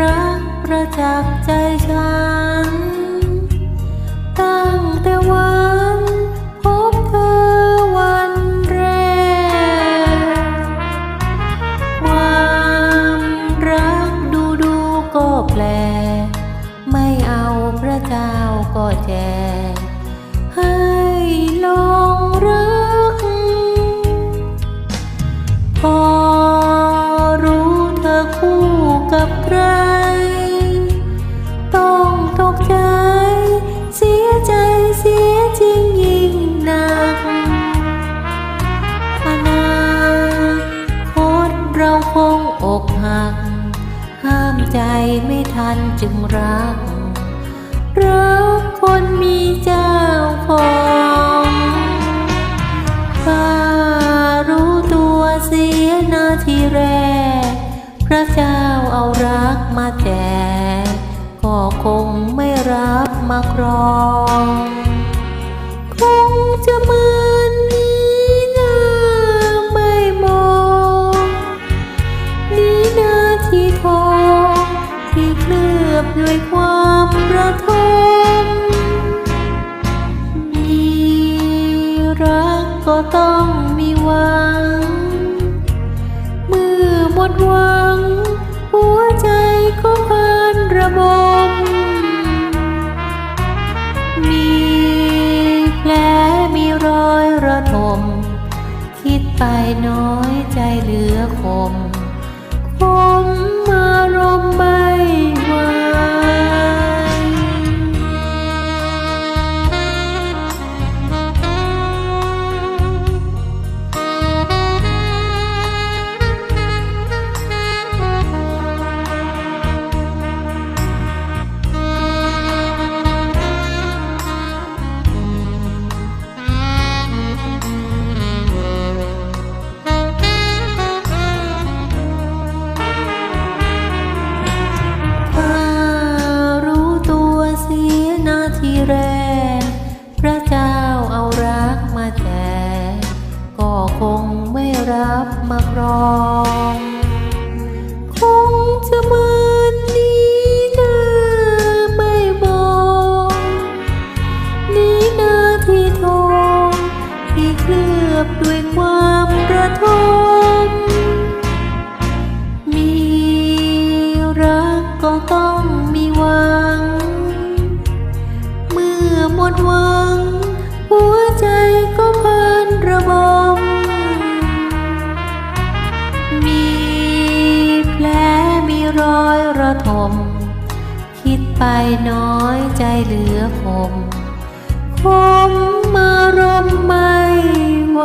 รักประจักษ์ใจฉัน ตั้งแต่วันพบเธอวันแรก ความรักดูดูก็แปล ไม่เอาพระเจ้าก็แจกให้ลองรัก พอรู้เธอคู่กับใคร ไม่ทันจึงรัก รักคนมีเจ้าของถ้ารู้ตัวเสียนาทีแรก พระเจ้าเอารักมาแจกก็คงไม่รับมาครอง ด้วยความประทมมีรักก็ต้องมีหวัง เมื่อหมดหวัง หัวใจก็พันระบม มีแผลมีรอยระทม คิดไปน้อยใจ รับมาครอง คงจะมือ ทม คิดไปน้อยใจเหลือคมคมมารมไม่ไหว